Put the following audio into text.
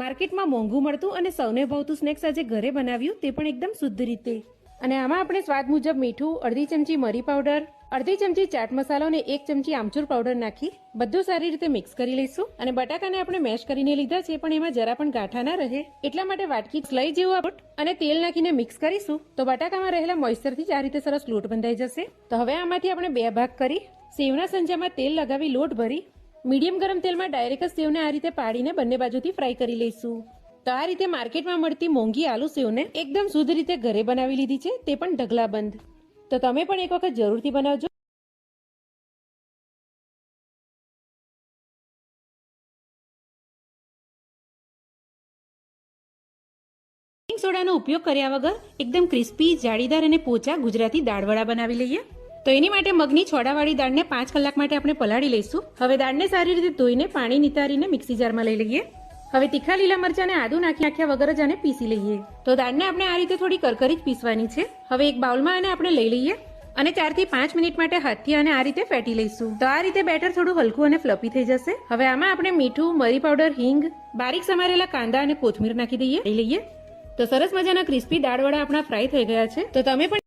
માર્કેટમાં મોંઘું મળતું અને સૌને ભાવતું સ્નેક્સ આજે ઘરે બનાવ્યું તે પણ એકદમ શુદ્ધ રીતે. અને આમાં આપણે સ્વાદ મુજબ મીઠું, અડધી ચમચી મરી પાવડર, અડધી ચમચી ચાટ મસાલો અને એક ચમચી આમચૂર પાવડર નાખી બધું સારી રીતે મિક્સ કરી લઈશું. અને બટાકાને આપણે મેશ કરીને લીધા છે, પણ એમાં જરા પણ ગાંઠા ના રહે. એટલા માટે વાટકી લઈ જેવું આપટ અને તેલ નાખીને મિક્સ કરીશું. તો બટાકામાં રહેલા મોઇસ્ચરથી જ આ રીતે સરસ લોટ બંધાઈ જશે. તો હવે આમાંથી આપણે બે ભાગ કરી, સેવના સંજામાં તેલ લગાવી લોટ ભરી મીડિયમ ગરમ તેલમાં ડાયરેક્ટ જ સેવને આ રીતે પાડીને બંને બાજુથી ફ્રાય કરી લઈશું. તો આ રીતે માર્કેટમાં મળતી મોંઘી આલુ સેવને એકદમ શુદ્ધ રીતે ઘરે બનાવી લીધી છે, તે પણ ઢગલા બંધ. તો તમે પણ એક વખત જરૂરથી બનાવજો. સોડાનો ઉપયોગ કર્યા વગર એકદમ ક્રિસ્પી જાળીદાર અને પોચા ગુજરાતી દાળવડા બનાવી લઈએ. તો એની માટે મગની છોડાવાળી દાળને પાંચ કલાક માટે આપણે પલાળી લઈશું. હવે દાળને સારી રીતે ધોઈને પાણી નિતારીને મિક્સી જારમાં લઈ લઈએ. હવે તીખા લીલા મરચાં અને આદુ નાખી નાખ્યા વગર જ આને પીસી લઈએ. તો દાળને આપણે આ રીતે થોડી કરકરી જ પીસવાની છે. હવે એક બાઉલમાં આને આપણે લઈ લઈએ અને ચારથી પાંચ મિનિટ માટે હાથથી આને આ રીતે ફેટી લઈશું. તો આ રીતે બેટર થોડું હલકું અને ફ્લફી થઈ જશે. હવે આમાં આપણે મીઠું, મરી પાવડર, હિંગ, બારીક સમારેલા કાંદા અને કોથમીર નાખી દઈએ. લઈ લઈએ. તો સરસ મજાના ક્રિસ્પી દાળવડા આપણા ફ્રાય થઈ ગયા છે. તો તમે પણ